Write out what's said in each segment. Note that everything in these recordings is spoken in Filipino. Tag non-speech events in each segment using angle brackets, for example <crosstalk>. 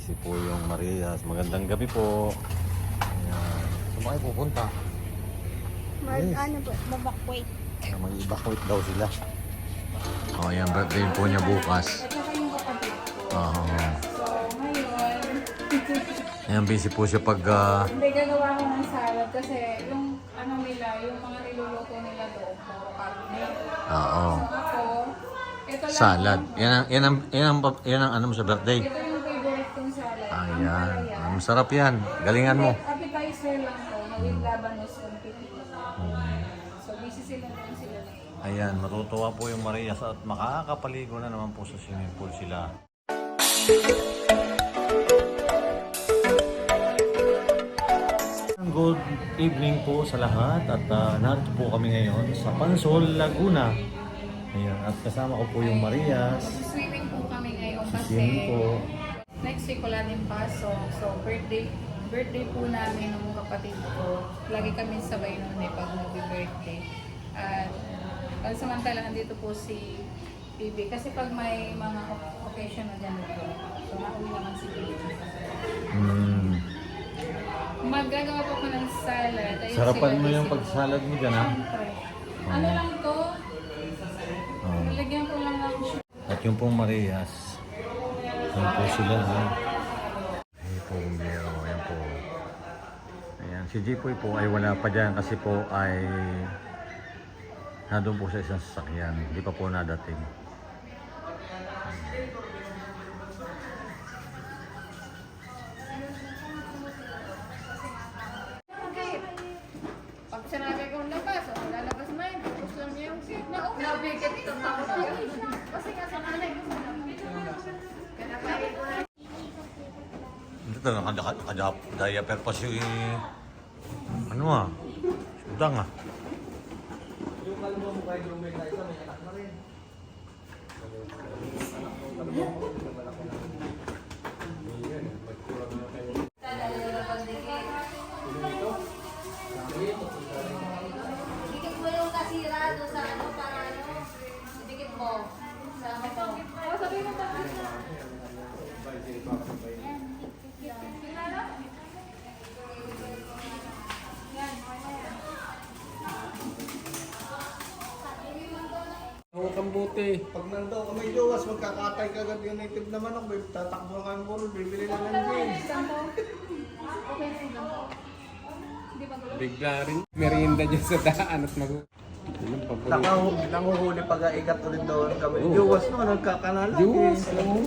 Busy po yung Marias. Magandang gabi po. Ayan. Saan ba kayo pupunta? Mag, Yes. ano po, babakwait. Ah, Mag-evacuate daw sila. Oh, ayan. Birthday po niya bukas. Oo. Ayan, busy po siya pag... ah, hindi gagawa ko ng salad kasi yung ano nila, yung mga niluluto nila doon, puro karne. Oo. So ako, ito lang. Salad. Yan ang, yan ang, yan ang, yan ang ano mo sa birthday. Ito kong salad. Ang Ayan. Ah, Masarap yan. Galingan mo. Appetizer lang to, na with labanos and pipino. So, busy sila doon sila lang. Ayan, matutuwa po yung Marias at makakapaligo na naman po sa swimming pool sila. Good evening po sa lahat at uh, narito po kami ngayon sa Pansol, Laguna. Ayan, at kasama ko po yung Marias. Swimming po kami ngayon Si kasi Sim po. Next week wala din pasok. So, birthday birthday po namin ng kapatid ko. Lagi kami sabay noon eh pag mag-birthday. At pansamantala dito po si Bibi. Kasi pag may mga occasion na dyan po, so nauwi naman si Bibi. Mm. Magagawa po ko ng salad. Ayun Sarapan mo yung pagsalad mo dyan ha. Ano lang to? Oh. Nilagyan ko lang ng At yung pong Marias. Ayan po sila. Ha? Ay po, Miro. Ayan po. Ayan. Si Jipoy po ay wala pa dyan kasi po ay nandun po sa isang sasakyan. Hindi pa po nadating. Okay. Pag sinabi kong labas, o lalabas mo yun, tapos lang niya yung seat na, oh, nabigat ito tao Kasi nga sa kanay, gusto na. Kanapahin ko na. Ito na, naka-diaper pa si... Ano ah? Udang ah. Dikit mo yung kasira doon sa ano, para ano, dikit mo. Sa ano mo. O, sabi mo tapos na. Huwag kang buti. Pag nandaw ka may jowas, magkakatay ka agad yung native na manok, may tatakbo ka ng puro, bibili na ng yun. Gulo? Bigla rin. Merienda dyan sa daan at mag... Papulo. Nangahu- Nanguhuli pag ikat ulit doon kami. Jowas no, nagkakanala. Diyos, oo.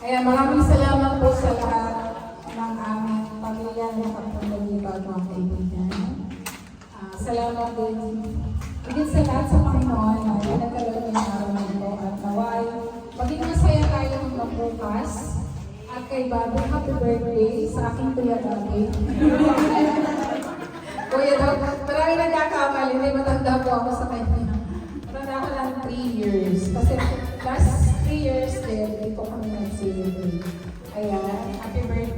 Ayan, maraming salamat po sa lahat ng aming pamilya ng kapatid mga kaibigan. Salamat din. Higit sa lahat sa Panginoon na nagkaroon ng araw na ito at naway. Maging masaya tayo ng magbukas at kay Bobby, happy birthday sa aking Kuya Bobby. <laughs> Kuya daw, marami nagkakamali, may matanda po ako sa kanya. Matanda ko lang 3 years. Kasi last 3 years din, hindi ko kami nag-celebrate. Ayan, happy birthday.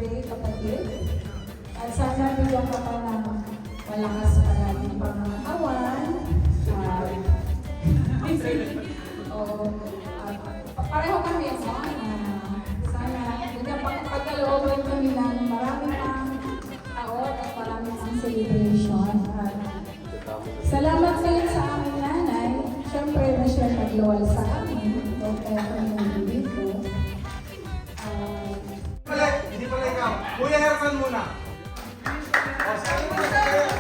Ikaw. Kuya Herman muna. O, sa'yo mo na kayo.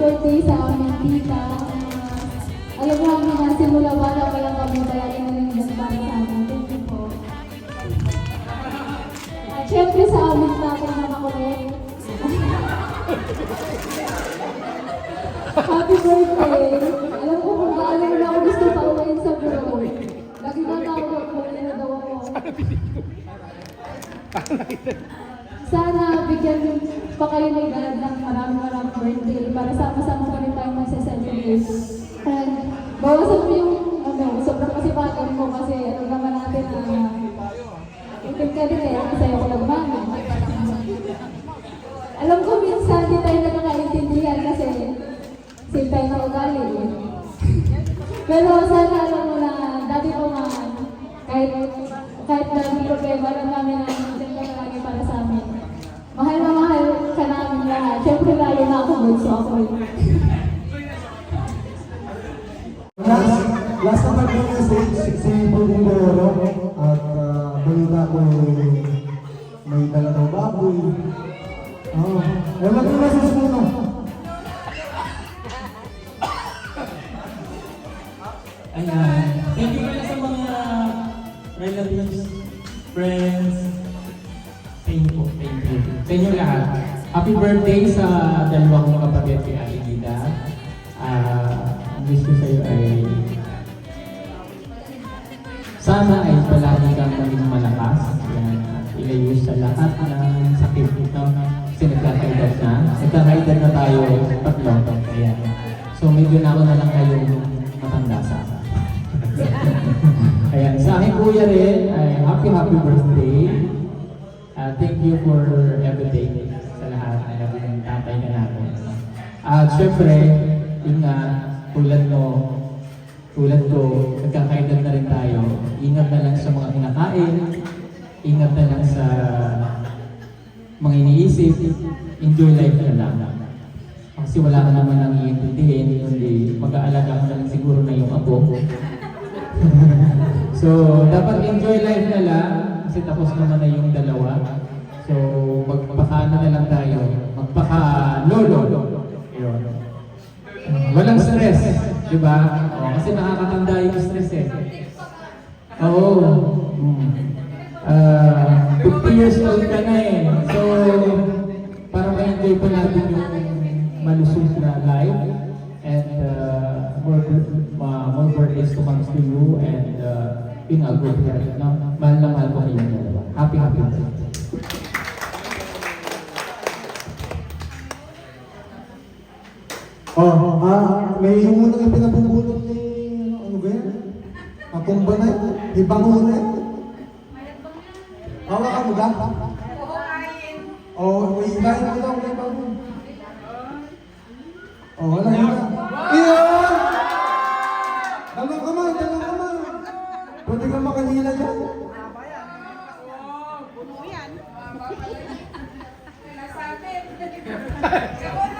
Birthday sa aming tita. Alam mo namin na simula bata pa lang kami rin ng para sa amin. Thank you po. At syempre sa aming tatay na makulit. happy birthday! Alam ko kung paano mo na ako gusto pauwiin sa bureau. Lagi na tawag ako, wala na daw ako. Sana bigyan pa kayo ng ganad ng maraming maraming birthday para sama-sama pa rin tayong magsa-celebrate. And bawasan mo yung ano, sobrang kasipagan mo kasi ano naman natin na itim ka din eh, kasi ako lang mami. Alam ko minsan di tayo nagkakaintindihan kasi same tayo na ugali. Pero sana alam mo na dati ko nga kahit kahit na problema lang namin na nandiyan ka lagi para sa amin. Mahal na mahal ka namin lahat. Siyempre lalo na ako bunso ako. Last, last na mag-message si, si Pugong Goro at uh, balita ko may dala daw baboy. Oh. Eh, mag-message muna. Ayan. Thank you pala sa mga relatives, friends. Thank you. Thank you. Sa inyo lahat. Happy birthday sa dalawang kong kapatid kay Ate. Ah, ang wish ko sa iyo ay sana ay palagi kang maging malakas. Ayan. At ilayo sa lahat ng sakit ito. Kasi nagkakaedad na. Nagkakaedad na tayo tatlo. Ayan. So medyo na ako na lang kayong matanda sa akin. Ayan, sa aking kuya rin, ay happy happy birthday. Uh, thank you for everything sa lahat naging tatay ka natin. At syempre, yun nga, tulad mo, tulad ko, nagkakaedad na rin tayo. Ingat na lang sa mga kinakain, ingat na lang sa mga iniisip, enjoy life na lang. Kasi wala ka naman ang iintindihin, kundi mag-aalaga ka lang siguro na yung abo. <laughs> so, dapat enjoy life na lang kasi tapos naman na yung dalawa. So, magpaka na lang tayo. Magpaka-lolo. Yun. Walang stress, di ba? O, kasi nakakatanda yung stress eh. Oo. Mm. Ah, 50 years old ka na eh. So, parang ma-enjoy pa natin yung malusog na life. And uh, more, uh, more birthdays to come to you and uh, yun nga, good health. No? Mahal na mahal ko kayong dalawa. Happy, happy Oh, oh, ah, may yung unang pinabubulot ni, ano, ano ba yan? Akong ba na yun? Ibangunan? Hawa ka mo ba? Oo, oh, ibahin ko daw, may bangun. Oo, oh, wala yun. Iyo! Dalong kamay, dalong kamay. Pwede kang makanila dyan. Puno yan. <laughs> Nasa atin.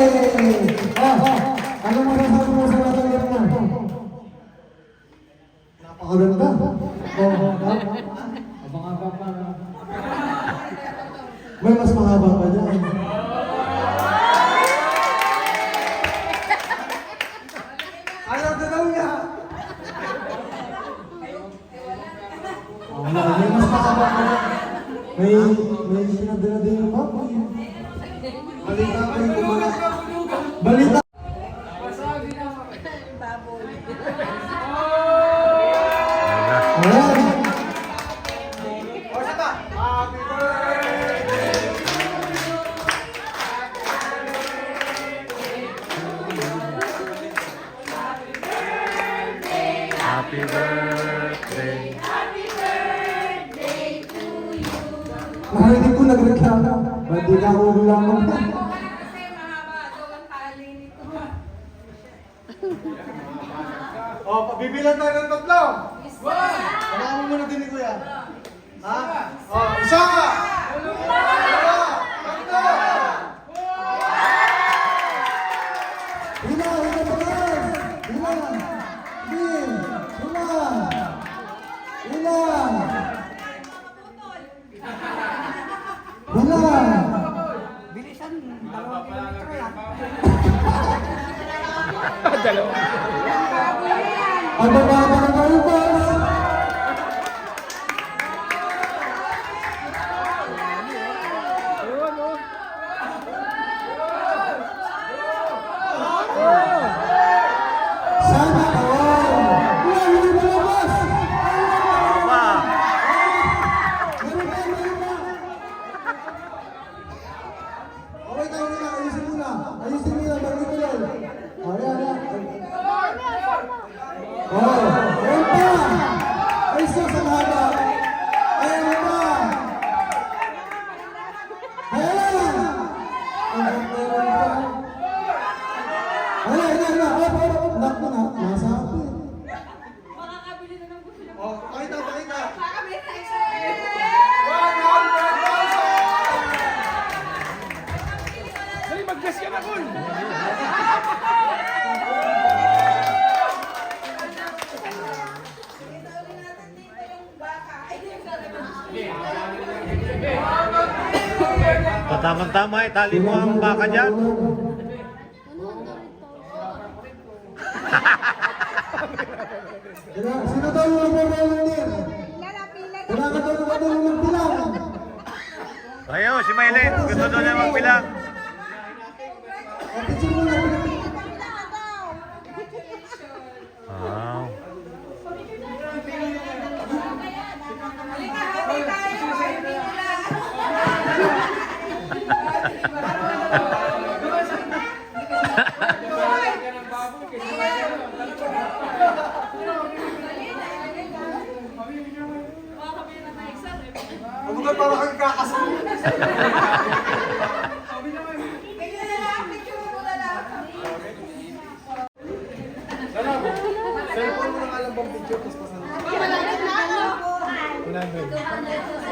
ano mo sasabi mo sa mo? Napakaganda. Oo, Abang-abang pa. may mas mahaba pa dyan. Ayaw na daw niya. May mas mahaba. May, may sinadala din yung baboy. Balita. Balita. Ayan. Happy birthday. Narinig ko nagreklamo. Ba't di ka ako lamang na? Kasi mahaba daw ang tali nito. O, pabibilan tayo ng tatlo. Samahan mo muna din ni Kuya. Ha? O, isa! Dalawa! Tatlo! Hila, hila pa yan! Hila! Hila! Hila! Hila! Hila! Dalawa. Ang bababa na kayo, boss! Tamang-tama, itali mo ang baka dyan. Sino daw yung volunteer? Kailangan daw naman daw ng bilang. Ayo, si Maylin. Gusto doon na magbilang. Ka para kang kakasal? Cellphone mo na nga lang bang picture, tapos pasan. Parang